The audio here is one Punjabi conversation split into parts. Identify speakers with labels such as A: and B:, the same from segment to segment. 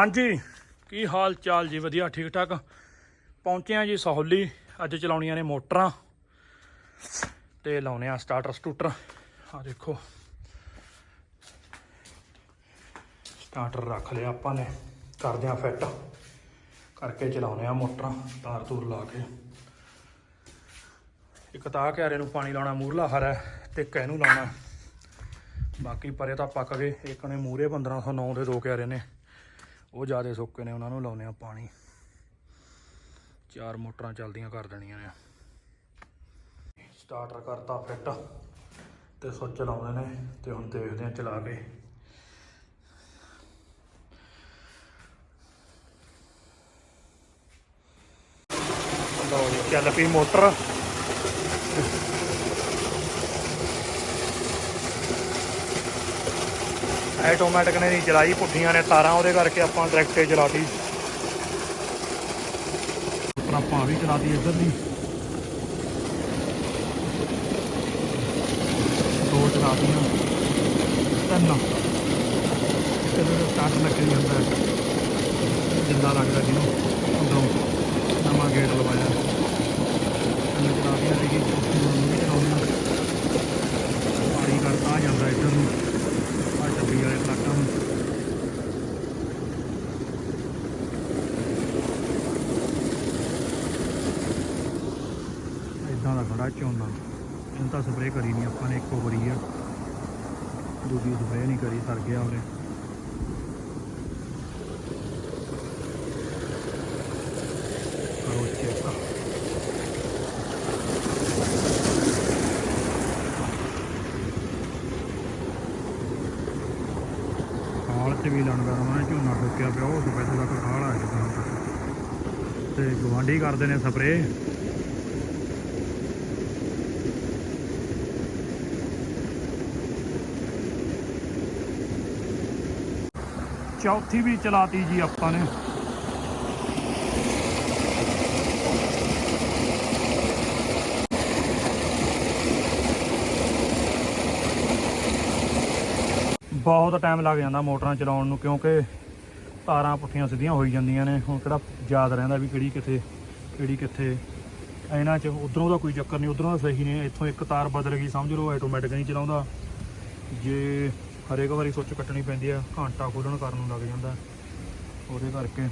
A: ਹਾਂਜੀ। ਕੀ ਹਾਲ ਚਾਲ ਜੀ? ਵਧੀਆ ਠੀਕ ਠਾਕ ਪਹੁੰਚੇ ਆ ਜੀ ਸਹੌਲੀ। ਅੱਜ ਚਲਾਉਣੀਆਂ ਨੇ ਮੋਟਰਾਂ ਤੇ ਲਾਉਣੇ ਆ ਸਟਾਰਟਰ ਸਟੂਟਰ ਆ ਦੇਖੋ। ਸਟਾਰਟਰ ਰੱਖ ਲਿਆ ਆਪਾਂ ਨੇ। ਕਰਦੇ ਆ ਫਿੱਟ ਕਰਕੇ ਚਲਾਉਣੇ ਆ ਮੋਟਰਾਂ, ਤਾਰ ਤੂਰ ਲਾ ਕੇ। ਇੱਕ ਤਾਂ ਆਹ ਕਿਆਰੇ ਨੂੰ ਪਾਣੀ ਲਾਉਣਾ ਮੂਰਲਾ ਹਰਾ ਤੇ ਇੱਕ ਇਹਨੂੰ ਲਾਉਣਾ। ਬਾਕੀ ਪਰੇ ਤਾਂ ਪੱਕ ਗਏ ਇੱਕ ਨੇ ਮੂਰੇ 1509 ਦੇ ਦੋ ਕਿਆਰੇ ਨੇ। ਉਹ ਜਿਆਦੇ ਸੁੱਕੇ ਨੇ, ਉਹਨਾਂ ਨੂੰ ਲਾਉਨੇ ਆ ਪਾਣੀ। ਚਾਰ ਮੋਟਰਾਂ ਚੱਲਦੀਆਂ ਕਰ ਦੇਣੀਆਂ ਨੇ। ਸਟਾਰਟਰ ਕਰਤਾ ਫਿੱਟ ਤੇ ਸੁੱਚ ਲਾਉਂਦੇ ਨੇ ਤੇ ਹੁਣ ਦੇਖਦੇ ਆ ਚਲਾ ਕੇ। ਲਓ ਚੱਲ ਪਈ ਮੋਟਰ। ਆਟੋਮੈਟਿਕ ਨੇ ਨਹੀਂ ਚਲਾਈ ਪੁੱਠੀਆਂ ਨੇ, ਤਾਰਾਂ ਉਹਦੇ ਕਰਕੇ ਆਪਾਂ ਡਾਇਰੈਕਟ ਹੀ ਚਲਾਤੀ ਪਰ ਆਪਾਂ ਵੀ ਚਲਾਤੀ ਇੱਧਰ ਦੀ। ਦੋ ਚਲਾਤੀਆਂ ਤਿੰਨ। ਇੱਕ ਦੇ ਸਟਾਰਟ ਲੱਗ ਨਹੀਂ ਹੁੰਦਾ ਜਿੰਦਾ ਲੱਗਦਾ ਜਿਹਨੂੰ ਅੰਦਰੋਂ। ਨਵਾਂ ਗੇਟ ਲਵਾਇਆ। ਤਿੰਨ ਚਲਾਤੀਆਂ ਸੀ ਕਿ ਵੀ ਚਲਾਉਣੀਆਂ ਪਾਣੀ ਕਰਤਾ ਆ ਜਾਂਦਾ ਇੱਧਰ ਨੂੰ ਆ ਡੱਬੀ ਵਾਲੇ ਪਲਾਟਾਂ ਨੂੰ ਇਦਾਂ ਦਾ ਖੜਾ ਝੋਨਾ ਇਹਨੂੰ ਤਾਂ ਸਪਰੇਅ ਕਰੀ ਨਹੀਂ ਆਪਾਂ ਨੇ, ਇੱਕੋ ਵਾਰੀ ਆ। ਦੂਜੀ ਸਪਰੇਅ ਨਹੀਂ ਕਰੀ ਸਰ ਗਿਆ ਉਹਨੇ ਕਰੋ ਤੇ ਵੀ ਲੰਗਾ ਉਹਨਾਂ ਨੇ ਝੋਨਾ ਠੋਕਿਆ ਪਿਆ, ਉਹ ਸਪੈਸ਼ਲ ਤੱਕ ਖਾਲ ਆ ਗਿਆ ਤੱਕ ਤੇ ਗਵਾਂਢੀ ਕਰਦੇ ਨੇ ਸਪਰੇਅ ਚੌਥੀ ਵੀ ਚਲਾਤੀ ਜੀ ਆਪਾਂ ਨੇ। ਬਹੁਤ ਟਾਈਮ ਲੱਗ ਜਾਂਦਾ ਮੋਟਰਾਂ ਚਲਾਉਣ ਨੂੰ ਕਿਉਂਕਿ ਤਾਰਾਂ ਪੁੱਠੀਆਂ ਸਿੱਧੀਆਂ ਹੋਈ ਜਾਂਦੀਆਂ ਨੇ। ਹੁਣ ਕਿਹੜਾ ਯਾਦ ਰਹਿੰਦਾ ਵੀ ਕਿਹੜੀ ਕਿੱਥੇ ਕਿਹੜੀ ਕਿੱਥੇ। ਇਹਨਾਂ 'ਚ ਉਧਰੋਂ ਦਾ ਕੋਈ ਚੱਕਰ ਨਹੀਂ, ਉਧਰੋਂ ਦਾ ਸਹੀ ਨੇ ਇੱਥੋਂ ਇੱਕ ਤਾਰ ਬਦਲ ਗਈ, ਸਮਝ ਲਓ ਆਟੋਮੈਟਿਕ ਨਹੀਂ ਚਲਾਉਂਦਾ। ਜੇ ਹਰੇਕ ਵਾਰੀ ਸੁੱਚ ਕੱਟਣੀ ਪੈਂਦੀ ਆ, ਘੰਟਾ ਖੋਲਣ ਕਰਨ ਨੂੰ ਲੱਗ ਜਾਂਦਾ। ਉਹਦੇ ਕਰਕੇ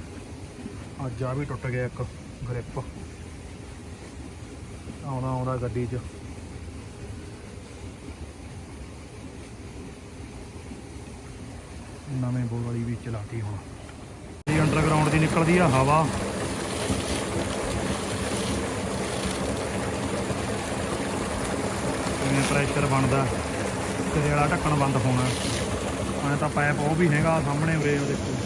A: ਅੱਜ ਆ ਵੀ ਟੁੱਟ ਗਿਆ ਇੱਕ ਗ੍ਰਿਪ। ਆਉਣਾ ਆਉਂਦਾ ਗੱਡੀ 'ਚ। ਨਵੇਂ ਬੋਲ ਵਾਲੀ ਵੀ ਚਲਾਤੀ ਹੁਣ। ਇਹ ਅੰਡਰਗਰਾਉਂਡ ਦੀ ਨਿਕਲਦੀ ਆ ਹਵਾ। ਕਿਵੇਂ ਪ੍ਰੈਸ਼ਰ ਬਣਦਾ। ਕਿਤੇ ਵਾਲਾ ਢੱਕਣ ਬੰਦ ਹੋਣਾ। ਐ ਤਾਂ ਪਾਈਪ ਉਹ ਵੀ ਹੈਗਾ ਸਾਹਮਣੇ ਉਰੇ ਉਹ ਦੇਖੋ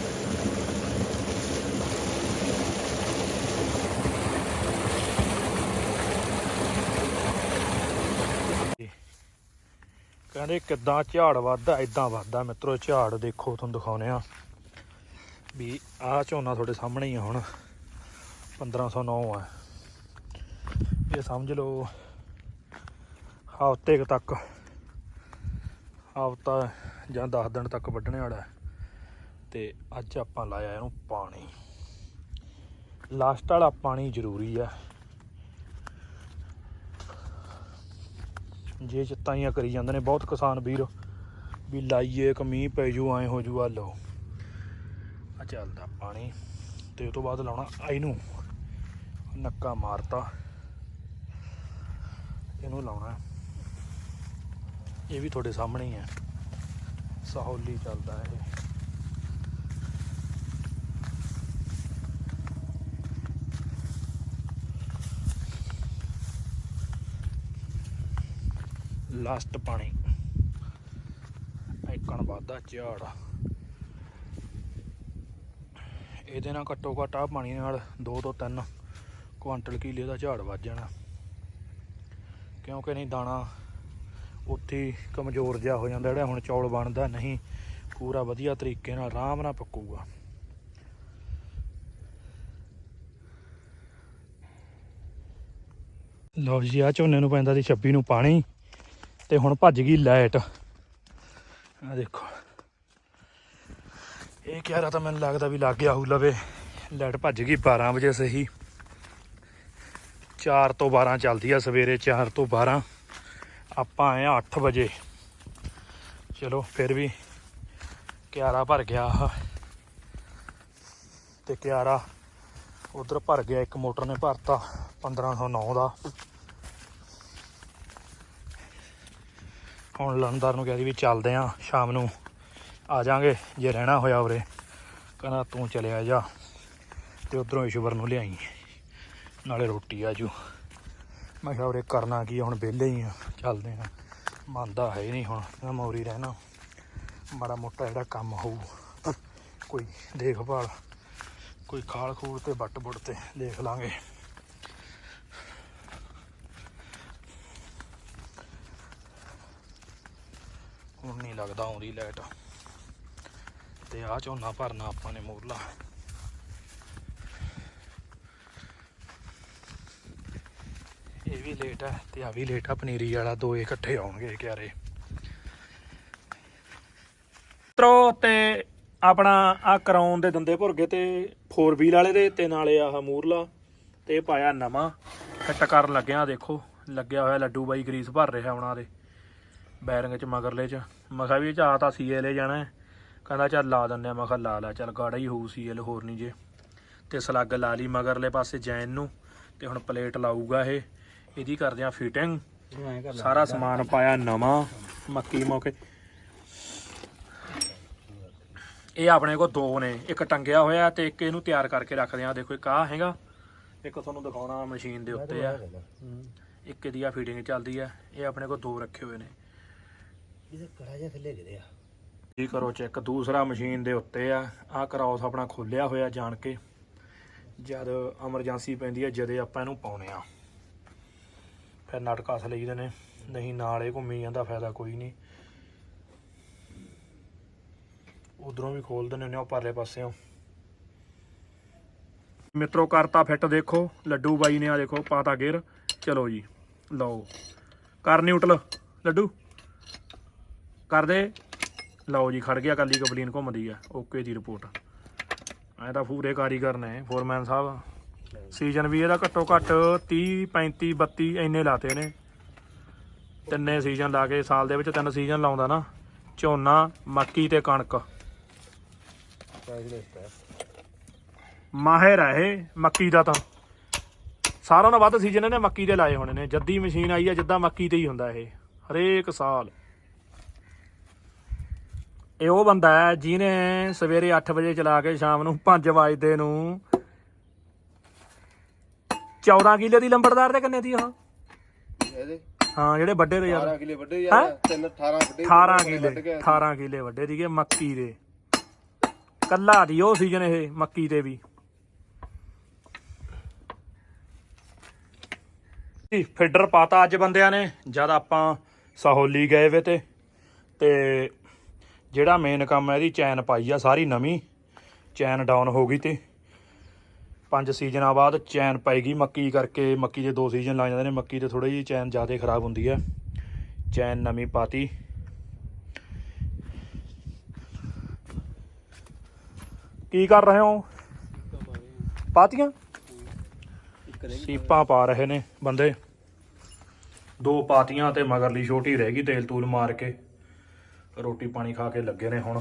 A: ਕਹਿੰਦੇ ਕਿੱਦਾਂ ਝਾੜ ਵੱਧਦਾ ਇਦਾਂ ਵੱਧਦਾ। ਮਿੱਤਰੋ ਝਾੜ ਦੇਖੋ, ਤੁਹਾਨੂੰ ਦਿਖਾਉਨੇ ਆ ਵੀ ਆਹ ਝੋਨਾ ਤੁਹਾਡੇ ਸਾਹਮਣੇ ਹੀ ਆ ਹੁਣ। 1509 ਆ। ਇਹ ਸਮਝ ਲਓ, ਹਫ਼ਤੇ ਤੱਕ ਹਫ਼ਤਾ ਜਾਂ 10 ਦਿਨ ਤੱਕ ਵੱਢਣੇ ਵਾਲਾ ਹੈ। ਤੇ ਅੱਜ ਆਪਾਂ ਲਾਇਆ ਇਹਨੂੰ ਪਾਣੀ। ਲਾਸਟ ਵਾਲਾ ਪਾਣੀ ਜ਼ਰੂਰੀ ਆ। ਜੇ ਚਤਾਈਆਂ ਕਰੀ ਜਾਂਦੇ ਨੇ, ਬਹੁਤ ਕਿਸਾਨ ਵੀਰ ਵੀ ਲਾਈਏ ਇੱਕ ਮੀਂਹ ਪੈ ਜੂ, ਐ ਹੋ ਜੂ, ਆ ਲਓ। ਆ ਚੱਲਦਾ ਪਾਣੀ ਤੇ ਉਹ ਤੋਂ ਬਾਅਦ ਲਾਉਣਾ ਆਈ ਨੂੰ ਨੱਕਾ ਮਾਰਤਾ। ਇਹਨੂੰ ਲਾਉਣਾ। ਇਹ ਵੀ ਤੁਹਾਡੇ ਸਾਹਮਣੇ ਹੀ ਹੈ। ਸਹੌਲੀ ਚੱਲਦਾ ਇਹ। ਲਾਸਟ ਪਾਣੀ। ਇੱਕਣ ਵਾਧਾ ਝਾੜ। ਇਹਦੇ ਨਾਲ ਘੱਟੋ ਘੱਟ ਆ ਪਾਣੀ ਨਾਲ 2 ਤੋਂ 3 ਕੁਆਂਟਲ ਕਿਲੇ ਦਾ ਝਾੜ ਵੱਜ ਜਾਣਾ। ਕਿਉਂਕਿ ਨਹੀਂ ਦਾਣਾ ਉੱਥੇ ਕਮਜ਼ੋਰ ਜਿਹਾ ਹੋ ਜਾਂਦਾ ਜਿਹੜਾ ਹੁਣ ਚੌਲ ਬਣਦਾ, ਨਹੀਂ, ਪੂਰਾ ਵਧੀਆ ਤਰੀਕੇ ਨਾਲ, ਆਰਾਮ ਨਾਲ ਪੱਕੂਗਾ। ਲਓ ਜੀ ਆ ਝੋਨੇ ਨੂੰ ਪੈਂਦਾ ਸੀ 26 ਨੂੰ ਪਾਣੀ, ਤੇ ਹੁਣ ਭੱਜ ਗਈ ਲਾਈਟ। ਆ ਦੇਖੋ। ਇਹ ਕਿਹਾ ਤਾਂ ਮੈਨੂੰ ਲੱਗਦਾ ਵੀ ਲੱਗ ਗਿਆ ਹੂ ਲਵੇ। ਲਾਈਟ ਭੱਜ ਗਈ 12 ਵਜੇ ਸਹੀ। 4 ਤੋਂ 12 ਚੱਲਦੀ ਆ ਸਵੇਰੇ 4 ਤੋਂ 12 ਆਪਾਂ ਆਏ ਆ 8 ਵਜੇ। ਚਲੋ, ਫਿਰ ਵੀ ਕਿਆਰਾ ਭਰ ਗਿਆ ਆਹ। ਤੇ ਕਿਆਰਾ ਉਧਰ ਭਰ ਗਿਆ, ਇੱਕ ਮੋਟਰ ਨੇ ਭਰਤਾ 1509 ਦਾ। ਹੁਣ ਲੰਦਰ ਨੂੰ ਕਿਹਾ ਸੀ ਵੀ ਚੱਲਦੇ ਆ ਸ਼ਾਮ ਨੂੰ ਆ ਜਾਾਂਗੇ, ਜੇ ਰਹਿਣਾ ਹੋਇਆ ਉਰੇ। ਕਹਿੰਦਾ ਤੂੰ ਚਲਿਆ ਜਾ, ਤੇ ਉਧਰੋਂ ਈਸ਼ਵਰ ਨੂੰ ਲਿਆਈ। ਨਾਲੇ ਰੋਟੀ ਆਜੂ ਮੈਂ ਕਿਹਾ ਉਰੇ ਕਰਨਾ ਕੀ ਹੁਣ ਵਿਹਲੇ ਹੀ ਆ, ਚੱਲਦੇ ਆ। ਮੰਨਦਾ ਹੈ ਹੀ ਨਹੀਂ ਹੁਣ, ਮੈਂ ਮੌਰੀ ਰਹਿਣਾ। ਮਾੜਾ ਮੋਟਾ ਜਿਹੜਾ ਕੰਮ ਹੋਊ, ਕੋਈ ਦੇਖਭਾਲ, ਕੋਈ ਖਾਲ ਖੂਲ ਤੇ ਵੱਟ ਬੁੱਟ ਤੇ ਦੇਖ ਲਾਂਗੇ। ਹੁਣ ਨਹੀਂ ਲੱਗਦਾ ਆਉਂਦੀ ਲਾਈਟ ਤੇ ਆ ਝੋਨਾ ਭਰਨਾ ਆਪਾਂ ਨੇ ਮੋਰਲਾ। ਵੀ ਲੇਟ ਹੈ ਤੇ ਆ ਵੀ ਲੇਟ ਆ, ਪਨੀਰੀ ਵਾਲਾ ਦੋ ਇਕੱਠੇ ਆਉਣਗੇ ਕਿਆਰੇ। ਤਰੋ ਤੇ ਆਪਣਾ ਆ ਕਰਾਉਣ ਦੇ ਦੰਦੇ ਭੁਰ ਗਏ ਤੇ 4 ਵੀਲ ਵਾਲੇ ਦੇ, ਤੇ ਨਾਲੇ ਆਹ ਮੂਰਲਾ, ਤੇ ਪਾਇਆ ਨਵਾਂ। ਫਿੱਟ ਕਰਨ ਲੱਗਿਆ, ਦੇਖੋ, ਲੱਗਿਆ ਹੋਇਆ ਲੱਡੂ ਬਾਈ ਗਰੀਸ ਭਰ ਰਿਹਾ ਉਹਨਾਂ ਦੇ, ਬੈਰਿੰਗ ਚ, ਮਗਰਲੇ ਚ। ਮਖਾ ਵੀ ਚਾਹ ਚ ਆ ਤਾਂ ਜਾਣਾ ਕਹਿੰਦਾ ਚੱਲ ਲਾ ਦਿੰਦੇ ਆ ਮੈਂ ਕਿਹਾ ਲਾ ਲਾ, ਚੱਲ ਗਾੜਾ ਹੀ ਹੋਊ ਸੀਐਲ ਹੋਰ ਨਹੀਂ ਜੇ। ਤੇ ਸਲੱਗ ਲਾ ਲਈ ਮਗਰਲੇ ਪਾਸੇ ਜੈਨ ਨੂੰ, ਤੇ ਹੁਣ ਪਲੇਟ ਲਾਊਗਾ ਇਹ। ਇਹਦੀ ਕਰਦੇ ਆ ਫਿਟਿੰਗ ਸਾਰਾ ਸਮਾਨ ਪਾਇਆ ਨਵਾਂ ਮੱਕੀ ਮੌਕੇ। ਇਹ ਆਪਣੇ ਕੋਲ ਦੋ ਨੇ ਇੱਕ ਟੰਗਿਆ ਹੋਇਆ ਤੇ ਇੱਕ ਇਹਨੂੰ ਤਿਆਰ ਕਰਕੇ ਰੱਖਦੇ ਆ। ਦੇਖੋ ਇੱਕ ਆ ਹੈਗਾ ਇੱਕ ਤੁਹਾਨੂੰ ਦਿਖਾਉਣਾ ਮਸ਼ੀਨ ਦੇ ਉੱਤੇ ਆ। ਇੱਕ ਇਹਦੀ ਆ ਫੀਡਿੰਗ ਚੱਲਦੀ ਆ। ਇਹ ਆਪਣੇ ਕੋਲ ਦੋ ਰੱਖੇ ਹੋਏ ਨੇ।
B: ਇਹਦੇ ਕੜਾ ਜਿਹਾ ਥੱਲੇ ਗਿਰਿਆ
A: ਜੀ ਕਰੋ ਚੈੱਕ ਦੂਸਰਾ ਮਸ਼ੀਨ ਦੇ ਉੱਤੇ ਆ। ਆ ਕਰਾਉਸ ਆਪਣਾ ਖੋਲਿਆ ਹੋਇਆ ਜਾਣ ਕੇ। ਜਦ ਐਮਰਜੈਂਸੀ ਪੈਂਦੀ ਹੈ ਜਦੇ ਆਪਾਂ ਇਹਨੂੰ ਪਾਉਨੇ ਆ। ਫਿਰ ਨਟ ਕੱਸ ਲਈਦੇ ਨੇ। ਨਹੀਂ, ਨਾਲ ਇਹ ਘੁੰਮੀ ਜਾਂਦਾ, ਫਾਇਦਾ ਕੋਈ ਨਹੀਂ। ਉਧਰੋਂ ਵੀ ਖੋਲ ਦਿੰਦੇ ਨੇ, ਉਹ ਪਰਲੇ ਪਾਸਿਓਂ। ਮਿੱਤਰੋ, ਕਰਤਾ ਫਿੱਟ ਦੇਖੋ। ਲੱਡੂ ਬਾਈ ਨੇ ਆ ਦੇਖੋ, ਪਾਤਾ ਗੇਰ। ਚਲੋ ਜੀ, ਲਓ। ਕਰ ਨਿਊਟਲ, ਲੱਡੂ। ਕਰ ਦੇ ਲਓ ਜੀ, ਖੜ ਗਿਆ ਕੱਲੀ ਕਬਲੀਨ ਘੁੰਮਦੀ ਆ। ਓਕੇ ਦੀ ਰਿਪੋਰਟ। ਐ ਤਾਂ ਪੂਰੇ ਕਾਰੀਗਰ ਨੇ, ਫੋਰਮੈਨ ਸਾਹਿਬ। ਸੀਜ਼ਨ ਵੀ ਇਹਦਾ ਘੱਟੋ ਘੱਟ 30 35 32 ਇੰਨੇ ਲਾਤੇ ਨੇ। ਤਿੰਨੇ ਸੀਜ਼ਨ ਲਾ ਕੇ ਸਾਲ ਦੇ ਵਿੱਚ ਤਿੰਨ ਸੀਜ਼ਨ ਲਾਉਂਦਾ ਨਾ, ਝੋਨਾ, ਮੱਕੀ ਤੇ ਕਣਕ। ਮਾਹਿਰ ਆ ਇਹ ਮੱਕੀ ਦਾ ਤਾਂ। ਸਾਰਿਆਂ ਨਾਲੋਂ ਵੱਧ ਸੀਜ਼ਨ ਇਹਨੇ ਮੱਕੀ ਦੇ ਲਾਏ ਹੋਣੇ ਨੇ। ਜੱਦੀ ਮਸ਼ੀਨ ਆਈ ਆ, ਜਿੱਦਾਂ ਮੱਕੀ ਤੇ ਹੀ ਹੁੰਦਾ ਇਹ, ਹਰੇਕ ਸਾਲ। ਇਹ ਉਹ ਬੰਦਾ ਹੈ ਜਿਹਨੇ ਸਵੇਰੇ 8 ਵਜੇ ਚਲਾ ਕੇ ਸ਼ਾਮ ਨੂੰ 5 ਵਜੇ ਨੂੰ 14 ਕਿੱਲੇ ਦੀ ਲੰਬੜਦਾਰ ਦੇ ਕਿੰਨੇ ਦੀ ਉਹ।
B: ਇਹਦੇ?
A: ਹਾਂ ਜਿਹੜੇ ਵੱਡੇ ਰਹੇ ਯਾਰ।
B: 12 ਕਿਲੇ ਵੱਡੇ ਯਾਰ। ਤਿੰਨ 18 ਵੱਡੇ
A: 18 ਕਿੱਲੇ 18 ਕਿੱਲੇ ਵੱਡੇ ਸੀਗੇ ਮੱਕੀ ਦੇ। ਕੱਲਾ ਦੀ ਉਹ ਸੀਜ਼ਨ ਇਹ ਮੱਕੀ ਤੇ ਵੀ। ਫੀਡਰ ਪਾਤਾ ਅੱਜ ਬੰਦਿਆਂ ਨੇ ਜਦ ਆਪਾਂ ਸਹੋਲੀ ਗਏ ਵੇ ਤੇ। ਤੇ ਜਿਹੜਾ ਮੇਨ ਕੰਮ ਹੈ ਇਹਦੀ ਚੈਨ ਪਾਈ ਆ ਸਾਰੀ ਨਵੀਂ। ਚੈਨ ਡਾਊਨ ਹੋ ਗਈ ਤੇ। ਪੰਜ ਸੀਜ਼ਨਾਂ ਬਾਅਦ ਚੈਨ ਪਾਏਗੀ ਮੱਕੀ ਕਰਕੇ, ਮੱਕੀ ਦੇ ਦੋ ਸੀਜ਼ਨ ਲੱਗ ਜਾਂਦੇ ਨੇ, ਮੱਕੀ ਤੇ ਥੋੜੀ ਜਿਹੀ ਚੈਨ ਜ਼ਿਆਦਾ ਖਰਾਬ ਹੁੰਦੀ ਹੈ। ਚੈਨ ਨਵੀਂ ਪਾਤੀ। ਕੀ ਕਰ ਰਹੇ ਹੋ? ਪਾਤੀਆਂ? ਸੀਪਾਂ ਪਾ ਰਹੇ ਨੇ ਬੰਦੇ। ਦੋ ਪਾਤੀਆਂ ਤੇ ਮਗਰਲੀ ਛੋਟੀ ਰਹਿ ਗਈ, ਤੇਲ ਤੂਲ ਮਾਰ ਕੇ। ਰੋਟੀ ਪਾਣੀ ਖਾ ਕੇ ਲੱਗੇ ਨੇ ਹੁਣ।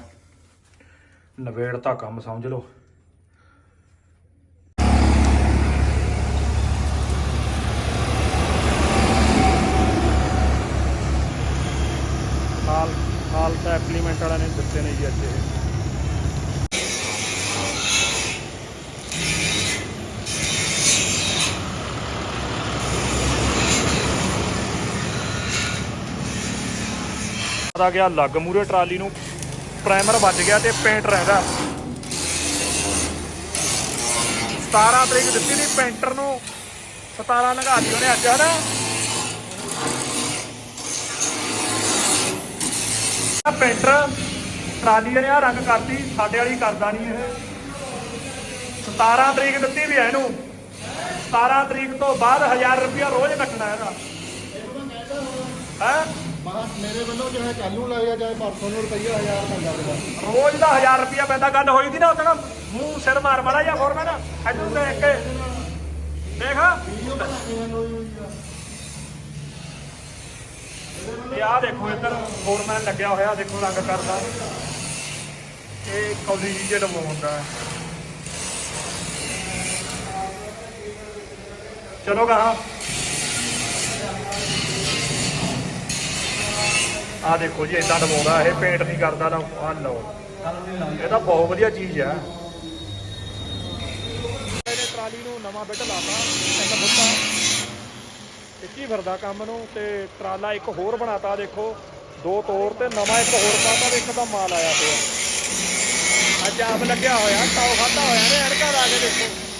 A: ਨਵੇੜਤਾ ਕੰਮ ਸਮਝ ਲਓ ਹਾਲ ਹਾਲ ਤਾਂ ਐਪਲੀਮੈਂਟ ਵਾਲਿਆਂ ਨੇ ਦਿੱਤੇ ਨੇ ਜੀ ਅੱਜ ਇਹ। ਦਾ ਗਿਆ ਲੱਗ ਮੂਰੇ ਟਰਾਲੀ ਨੂੰ। ਪ੍ਰਾਈਮਰ ਵੱਜ ਗਿਆ ਤੇ ਪੇਂਟ ਰਹਿੰਦਾ। 17 ਤਰੀਕ ਦਿੱਤੀ ਨਹੀਂ ਪੇਂਟਰ ਨੂੰ। 17 ਲੰਘਾ ਦਿੱਤੀ ਉਹਨੇ ਅੱਜ, ਹਨਾ? ਪੇਂਟਰ ਟਰਾਲੀ ਨੇ ਆ ਰੰਗ ਕਰਤੀ ਸਾਡੇ ਵਾਲੀ ਕਰਦਾ ਨਹੀਂ ਇਹ। 17 ਤਰੀਕ ਦਿੱਤੀ ਵੀ ਹੈ ਇਹਨੂੰ। 17 ਤਰੀਕ ਤੋਂ ਬਾਅਦ 1000 ਰੁਪਇਆ ਰੋਜ਼ ਕੱਟਣਾ ਇਹਦਾ। ਹੈ?
B: ਮੇਰੇ ਵੱਲੋਂ ਚਾਹੇ ਕੱਲ ਨੂੰ ਲੱਗ ਜਾ ਚਾਹੇ ਪਰਸੋਂ ਨੂੰ ਰੁਪਈਆ 1000 ਪੈਂਦਾ
A: ਰੋਜ਼ ਦਾ 1000 ਰੁਪਿਆ ਪੈਂਦਾ ਗੱਲ ਹੋਈ ਦੀ ਨਾ ਉਹਦਾ ਮੂੰਹ ਸਿਰ ਮਾਰ ਮਾੜਾ ਜਾਂ ਫੋਰਮੈਨ ਇੱਧਰ ਦੇਖ ਕੇ। ਦੇਖ। ਇਹ ਆ ਦੇਖੋ ਇੱਧਰ ਫੋਰਮੈਨ ਲੱਗਿਆ ਹੋਇਆ, ਦੇਖੋ ਰੰਗ ਕਰਦਾ। ਇਹ ਕੌਲੀ ਜੀ ਲਵਾਉਂਦਾ ਹੈ। ਚਲੋ ਕਹਾ ਆ ਦੇਖੋ ਜੀ ਇਦਾਂ ਲਵਾਉਂਦਾ ਇਹ ਪੇਂਟ ਨਹੀਂ ਕਰਦਾ ਨਾ ਆ ਲਓ। ਇਹ ਤਾਂ ਬਹੁਤ ਵਧੀਆ ਚੀਜ਼ ਆ ਇਹਨੇ ਟਰਾਲੀ ਨੂੰ ਨਵਾਂ ਬਿੱਟ ਲਾਤਾ ਤਿੰਨ ਬੁੱਤਾ ਇੱਕੀ ਫਿਰਦਾ ਕੰਮ ਨੂੰ ਤੇ ਟਰਾਲਾ ਇੱਕ ਹੋਰ ਬਣਾਤਾ, ਦੇਖੋ, ਦੋ ਤੋਰ ਤੇ ਨਵਾਂ ਇੱਕ ਹੋਰ ਪਾਤਾ ਤੇ ਇੱਕ ਦਾ ਮਾਲ ਆਇਆ ਪਿਆ। ਅੱਜ ਆਪ ਲੱਗਿਆ ਹੋਇਆ ਟਾਉ ਖਾਦਾ ਹੋਇਆ ਨੇ ਐਨਕਾਂ ਲਾ ਕੇ ਦੇਖੋ।